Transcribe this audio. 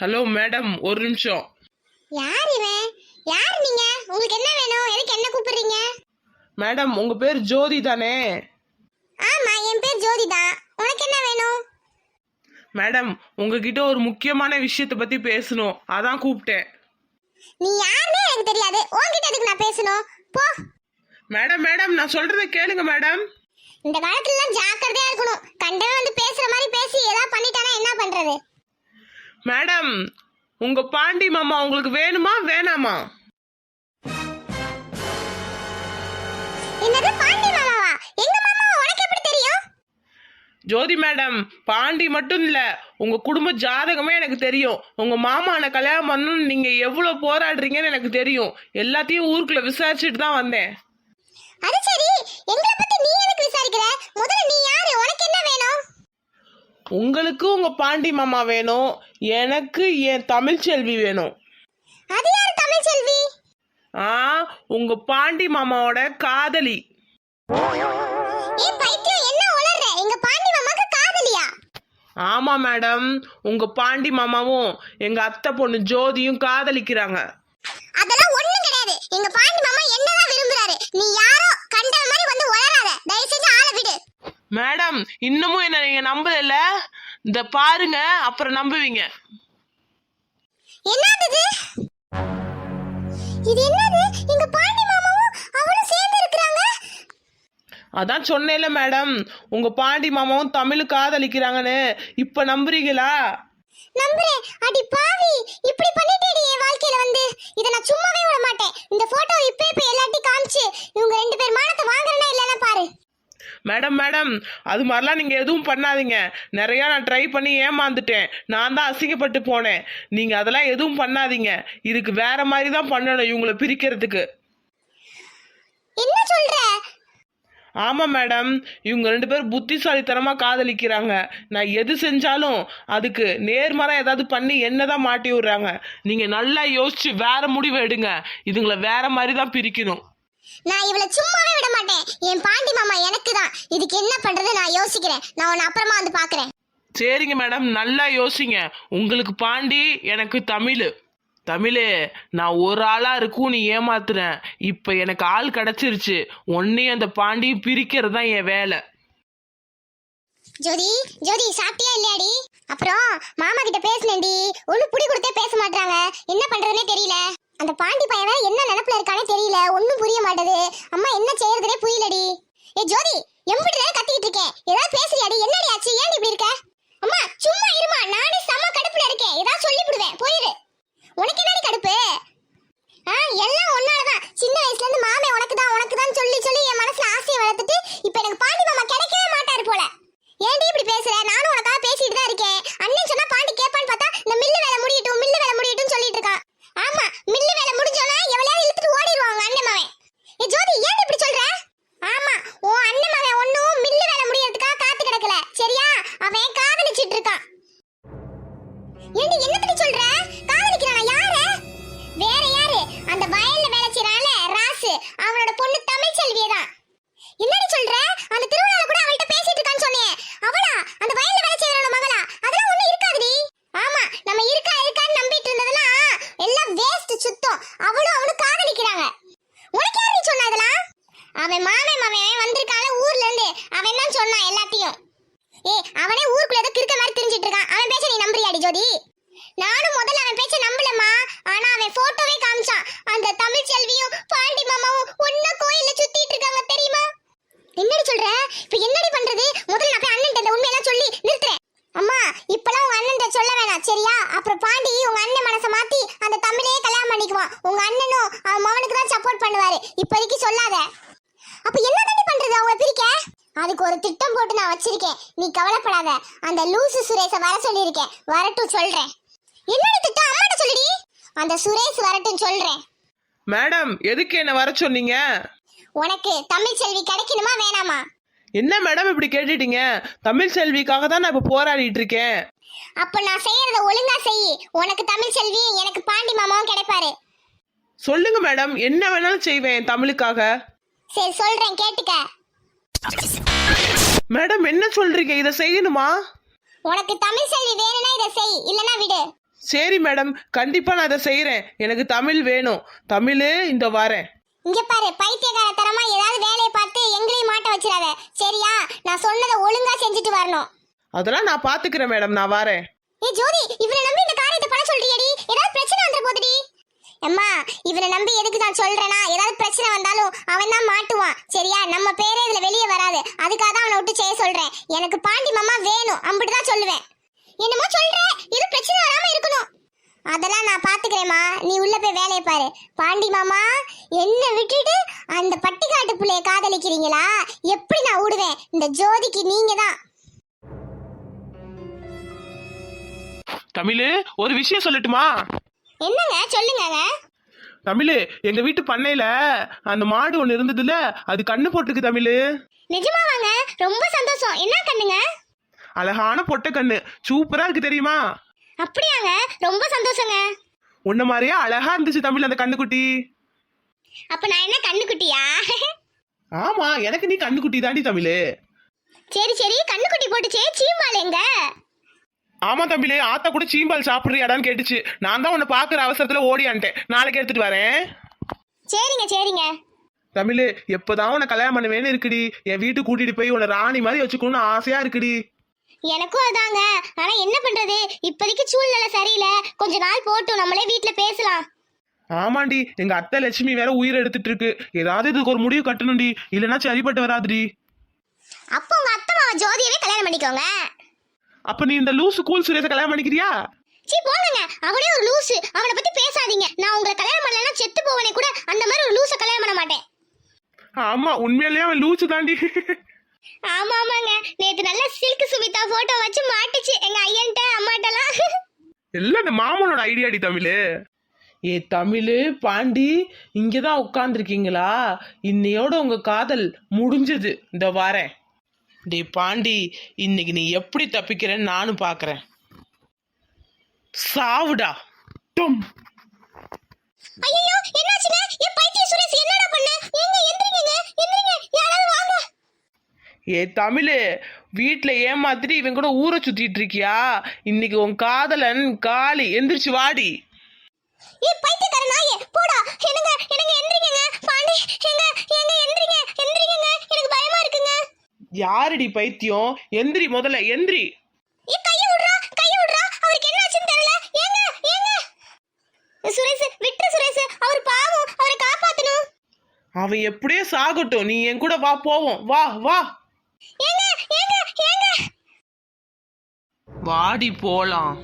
Hello madam ஒரு நிமிஷம். யார் இவன்? யார் நீங்க? உங்களுக்கு என்ன வேணும்? எதுக்கு என்ன கூப்பிடுறீங்க? மேடம் உங்க பேர் ஜோதி தானே? ஆமா என் பேர் ஜோதிதா உனக்கு என்ன வேணும்? மேடம் உங்ககிட்ட ஒரு முக்கியமான விஷயத்தை பத்தி பேசணும். அதான் கூப்பிட்டேன். நீ யாருன்னே எனக்கு தெரியாது. உன்கிட்ட எதுக்கு நான் பேசணும்? போ. மேடம் மேடம் நான் சொல்றதை கேளுங்க மேடம். இந்த காலத்துல எல்லாம் ஜாக்கிரதையா இருக்கணும். கண்டவன் வந்து பேசுற மாதிரி பேசி ஏதாவது பண்ணிட்டானா என்ன பண்றது? மேடம் உங்க பாண்டி மாமா உங்களுக்கு வேணுமா வேணாமா? என்னது பாண்டி மாமாவா? எங்க மாமா உனக்கு எப்படி தெரியும்? ஜோதி மேடம் பாண்டி மட்டும் இல்ல உங்க குடும்ப ஜாதகமே எனக்கு தெரியும். உங்க மாமான கல்யாணம் பண்ணணும்னு நீங்க எவ்வளவு போராடுறீங்கன்னு எனக்கு தெரியும். எல்லாத்தையும் ஊருக்குள்ள விசாரிச்சுட்டு தான் வந்தேன். அது சரி. எங்களை பத்தி நீ எதுக்கு விசாரிக்கிற? முதல்ல நீ யாரு? உனக்கு என்ன வேணும்? உங்களுக்கு உங்க பாண்டி மாமா வேணும். எனக்கு என் தமிழ் செல்வி வேணும். அது யாரு தமிழ் செல்வி? ஆ உங்க பாண்டி மாமாவோட காதலி. ஏ பைத்தியம் என்ன உளர்ற? எங்க பாண்டி மாமாக்கு காதலியா? ஆமா மேடம். உங்க பாண்டி மாமாவும் எங்க அத்தை பொண்ணு ஜோதியும் காதலிக்கிறாங்க. அதெல்லாம் ஒண்ணும் கிடையாது. எங்க பாண்டி மாமா என்னதான் விரும்புறாரு. நீ யாரோ கண்ட மாதிரி வந்து உளராத தயவு செஞ்சு ஆளை விடு. மேடம் இன்னமும் என்ன நீங்க நம்பல இந்த பாருங்க அப்புறம் நம்புவீங்க. என்னது இது? இது என்னது? எங்க பாண்டி மாமாவும் அவளும் சேர்ந்து இருக்கிறாங்க? அதான் சொன்னேன்ல மேடம் உங்க பாண்டி மாமாவும் தமிழ் காதலிக்கிறாங்கன்னு. இப்ப நம்புறீங்களா? நம்புறேன். அடி பாவி இப்படி பண்ணிட்டேடி என் வாழ்க்கையில வந்து. இத நான் சும்மாவே விட மாட்டேன். இந்த போட்டோ இப்ப இப்ப எல்லாத்தையும் காமிச்சு இவங்க ரெண்டு பேர் மானத்தை வாங்குறேன்னா இல்லைன்னா பாரு. மேடம் மேடம் அது மாதிரிலாம் நீங்க எதுவும் பண்ணாதீங்க. நிறைய நான் ட்ரை பண்ணி ஏமாந்துட்டேன். நான் தான் அசிங்கப்பட்டு போனேன். நீங்க அதெல்லாம் எதுவும் பண்ணாதீங்க. இதுக்கு வேற மாதிரி தான் பண்ணணும் இவங்களை பிரிக்கிறதுக்கு. என்ன சொல்ற? ஆமா மேடம். இவங்க ரெண்டு பேரும் புத்திசாலித்தனமா காதலிக்கிறாங்க. நான் எது செஞ்சாலும் அதுக்கு நேர்மறை ஏதாவது பண்ணி என்னதான் மாட்டி விடுறாங்க. நீங்க நல்லா யோசிச்சு வேற முடிவு எடுங்க. இதுங்களை வேற மாதிரி தான் பிரிக்கணும். நான் இவள சும்மாவே விட மாட்டேன். என் பாண்டி மாமா எனக்கு தான் இதுக்கு என்ன பண்றது நான் யோசிக்கிறேன். நான் உன்னை அப்புறமா வந்து பாக்குறேன். சரிங்க மேடம் நல்லா யோசிங்க. உங்களுக்கு பாண்டி எனக்கு தமிழ். தமிழே நான் ஒரு ஆளா இருக்கும் நீ ஏமாத்துறேன் இப்ப எனக்கு ஆள் கிடைச்சிருச்சு. உன்னையும் அந்த பாண்டியும் பிரிக்கிறது தான் என் வேலை. ஜோதி ஜோதி சாப்பிட்டியா இல்லையாடி? அப்புறம் மாமா கிட்ட பேசினேன்டி. ஒண்ணு புடி கொடுத்தே பேச மாட்டாங்க என்ன பண்றதுனே தெரியல. அந்த பாண்டி பையன் என்ன நினைப்புல இருக்கானே தெரியல. ஒண்ணும் புரிய மாட்டேது. அம்மா என்ன செய்யறதுனே புரியலடி. ஏ ஜோதி எம்பிட்டு கத்திக்கிட்டு இருக்கேன் ஏதாவது பேசுறியாடி? ஜோதி நானும் முதல்ல அவன் பேச்ச நம்பலம்மா ஆனா அவன் போட்டோவே காமிச்சான் அந்த தமிழ் செல்வியும் பாண்டி மாமாவும் ஒன்னா கோயில்ல சுத்திட்டு இருக்காங்க தெரியுமா என்னடி சொல்ற இப்ப என்னடி பண்றது முதல்ல நான் போய் அண்ணன் இந்த உண்மையெல்லாம் சொல்லி நிறுத்துறேன் அம்மா இப்பெல்லாம் உங்க அண்ணன் சொல்ல வேணாம் சரியா அப்புறம் பாண்டி உங்க அண்ணன் மனசை மாத்தி அந்த தமிழையே கல்யாணம் பண்ணிக்குவான் உங்க அண்ணனும் அவன் மகனுக்கு தான் சப்போர்ட் பண்ணுவாரு இப்போதைக்கு சொல்லாத அப்ப என்ன தண்ணி பண்றது அவங்க பிரிக்க அதுக்கு ஒரு திட்டம் போட்டு நான் வச்சிருக்கேன் நீ கவலைப்படாத அந்த லூசு சுரேஷ வர சொல்லியிருக்கேன். வரட்டும் சொல்றேன். என்னடி திட்டம்? அம்மாட்ட சொல்லுடி. அந்த சுரேஷ் வரட்டும் சொல்றேன். மேடம் எதுக்கு என்ன வர சொன்னீங்க? உனக்கு தமிழ் செல்வி கிடைக்கணுமா வேணாமா? என்ன மேடம் இப்படி கேட்டுட்டீங்க? தமிழ் செல்விக்காக தான் நான் இப்ப போராடிட்டு இருக்கேன். அப்ப நான் செய்யறத ஒழுங்கா செய். உனக்கு தமிழ் செல்வி எனக்கு பாண்டி மாமாவும் கிடைப்பாரு. சொல்லுங்க மேடம் என்ன வேணாலும் செய்வேன் தமிழுக்காக. சரி சொல்றேன் கேட்டுக்க. மேடம் என்ன சொல்றீங்க? இதை செய்யணுமா? உனக்கு தமிழ் செல்வி வேணும்னா இதை செய் இல்லனா விடு. சரி மேடம் கண்டிப்பா நான் அதை செய்யறேன் எனக்கு தமிழ் வேணும். தமிழ் இந்த வரேன். இங்க பாரு பைத்தியக்கார தரமா ஏதாவது வேலையை பார்த்து எங்களையும் மாட்ட வச்சிடாத. சரியா? நான் சொன்னதை ஒழுங்கா செஞ்சுட்டு வரணும். அதெல்லாம் நான் பாத்துக்கிறேன் மேடம் நான் வரேன். ஏ ஜோதி இவனை நம்பி இந்த காரியத்தை பண்ண சொல்றியடி ஏதாவது பிரச்சனை வந்துட போதுடி அம்மா இவனை நம்பி எதுக்கு நான் சொல்றேனா? ஏதாவது பிரச்சனை வந்தாலும் அவன் தான் மாட்டுவான். சரியா? நம்ம பேரே இதுல வெளியே வராது. அதுக்காக தான் அவனை விட்டு செய்ய சொல்றேன். எனக்கு பாண்டி மாமா வேணும். அப்படிதான் சொல்லுவேன். என்னமோ சொல்ற? இது பிரச்சனை வராம இருக்கணும். அதெல்லாம் நான் பாத்துக்கிறேம்மா. நீ உள்ள போய் வேலையை பாரு. பாண்டி மாமா என்ன விட்டுட்டு அந்த பட்டிக்காட்டு புள்ளைய காதலிக்கிறீங்களா? எப்படி நான் விடுவேன் இந்த ஜோதிக்கு நீங்க தான். தமிழ் ஒரு விஷயம் சொல்லட்டுமா? என்னங்க? சொல்லுங்கங்க. தமிழ் எங்க வீட்டு பண்ணையில அந்த மாடு ஒண்ணு இருந்ததுல அது கண்ணு போட்டிருக்கு தமிழ். நிஜமாவாங்க ரொம்ப சந்தோஷம். என்ன கண்ணுங்க? அழகான பொட்டை கண்ணு. சூப்பரா இருக்கு தெரியுமா? அப்படியாங்க. ரொம்ப சந்தோஷங்க. உன்ன மாதிரியே அழகா இருந்துச்சு தமிழ் அந்த கண்ணுக்குட்டி. அப்ப நான் என்ன கண்ணுக்குட்டியா? ஆமா எனக்கு நீ கண்ணுக்குட்டி தாண்டி தமிழ். சரி சரி. கண்ணுக்குட்டி போட்டுச்சே சீமால் எங்க? ஆமா தமிழ் ஆத்தா கூட சீம்பால் சாப்பிடுறியாடான்னு கேட்டுச்சு. நான் தான் உன்னை பாக்குற அவசரத்துல ஓடியான்ட்டேன் நாளைக்கு எடுத்துட்டு வரேன். சரிங்க சரிங்க. தமிழ் எப்பதான் உன்னை கல்யாணம் பண்ணுவேன்னு இருக்குடி. என் வீட்டுக்கு கூட்டிட்டு போய் உன்னை ராணி மாதிரி வச்சுக்கணும்னு ஆசையா இருக்குடி. எனக்கும் அதாங்க. ஆனா என்ன பண்றது? இப்போதைக்கு சூழ்நிலை சரியில்லை. கொஞ்ச நாள் போட்டும். நம்மளே வீட்ல பேசலாம். ஆமாண்டி எங்க அத்தை லட்சுமி வேற உயிர் எடுத்துட்டு இருக்கு ஏதாவது இதுக்கு ஒரு முடிவு கட்டணும்டி. இல்லைன்னா சரிப்பட்டு வராதுடி. அப்போ உங்க அத்தை மாமா ஜோதியவே கல்யாணம் பண்ணிக்கோங்க. அப்ப நீ இந்த லூசு கூல் சுரேஷ கல்யாணம் பண்ணிக்கிறியா? சீ போங்க அவனே ஒரு லூசு. அவனை பத்தி பேசாதீங்க. நான் உங்களை கல்யாணம் பண்ணலன்னா செத்து போவனே கூட அந்த மாதிரி ஒரு லூசை கல்யாணம் பண்ண மாட்டேன். ஆமா உண்மையிலேயே அவன் லூசு தாண்டி. ஆமா ஆமாங்க. நேத்து நல்ல சில்க் சுமிதா போட்டோ வச்சு மாட்டுச்சு. எங்க ஐயன்ட்ட அம்மாட்டலாம். எல்லாம் இந்த மாமனோட ஐடியாடி தமிழ். ஏ தமிழ் பாண்டி இங்கதான் உட்காந்துருக்கீங்களா இன்னையோட உங்க காதல் முடிஞ்சது. இந்த வாரேன். டே பாண்டி இன்னைக்கு நீ எப்படி தப்பிக்கிறேன்னு நானும் பாக்குறேன். சாவுடா. டும். ஐயோ என்னாச்சுங்க? என் பைத்திய சுரேஷ் என்னடா பண்ண? எங்க எந்திரிங்க? எந்திரிங்க. யாராவது வாங்க. ஏ தமிழ் வீட்டில் ஏமாத்திட்டு இவன் கூட ஊரை சுத்திட்டு இருக்கியா? இன்னைக்கு உன் காதலன் காளி. எந்திரிச்சு வாடி. ஏ நாயே போடா என்னங்க என்னங்க எந்திரிங்க பாண்டி எங்க எங்க எந்திரிங்க எந்திரிங்க எனக்கு பயமா இருக்குங்க யாரடி பைத்தியம்? எந்திரி முதல்ல எந்திரி. சுரேஷ் விட்டு சுரேஷ். அவர் பாவம் அவரை காப்பாத்தணும். அவன் எப்படியே சாகட்டும். நீ என் கூட வா போவோம். வா வா. ஏங்க ஏங்க ஏங்க. வாடி போலாம்.